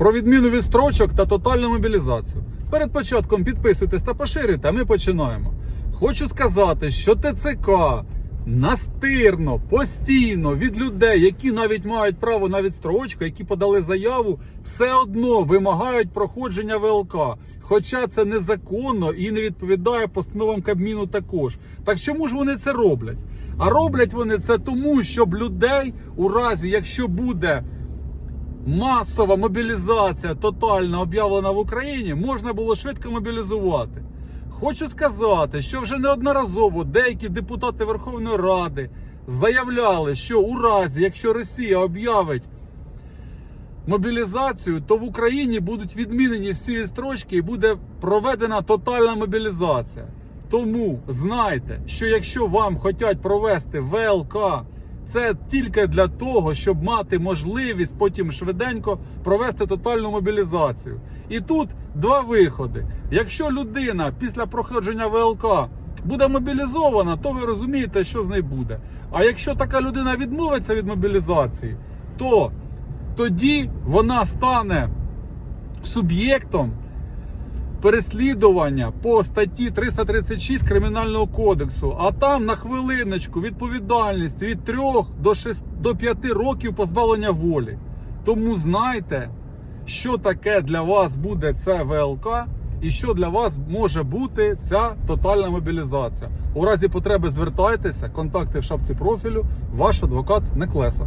про відміну відстрочок та тотальну мобілізацію. Перед початком підписуйтесь та поширюйте, а ми починаємо. Хочу сказати, що ТЦК настирно, постійно від людей, які навіть мають право на відстрочку, які подали заяву, все одно вимагають проходження ВЛК. Хоча це незаконно і не відповідає постановам Кабміну також. Так чому ж вони це роблять? А роблять вони це тому, щоб людей у разі, якщо буде масова мобілізація тотально об'явлена в Україні, можна було швидко мобілізувати. Хочу сказати, що вже неодноразово деякі депутати Верховної Ради заявляли, що у разі, якщо Росія об'явить мобілізацію, то в Україні будуть відмінені всі відстрочки і буде проведена тотальна мобілізація. Тому знайте, що якщо вам хочуть провести ВЛК, це тільки для того, щоб мати можливість потім швиденько провести тотальну мобілізацію. І тут два виходи. Якщо людина після проходження ВЛК буде мобілізована, то ви розумієте, що з нею буде. А якщо така людина відмовиться від мобілізації, то тоді вона стане суб'єктом переслідування по статті 336 Кримінального кодексу, а там на хвилиночку відповідальність від 3 до 6 до 5 років позбавлення волі. Тому знайте, що таке для вас буде це ВЛК і що для вас може бути ця тотальна мобілізація. У разі потреби звертайтеся, контакти в шапці профілю, ваш адвокат Неклеса.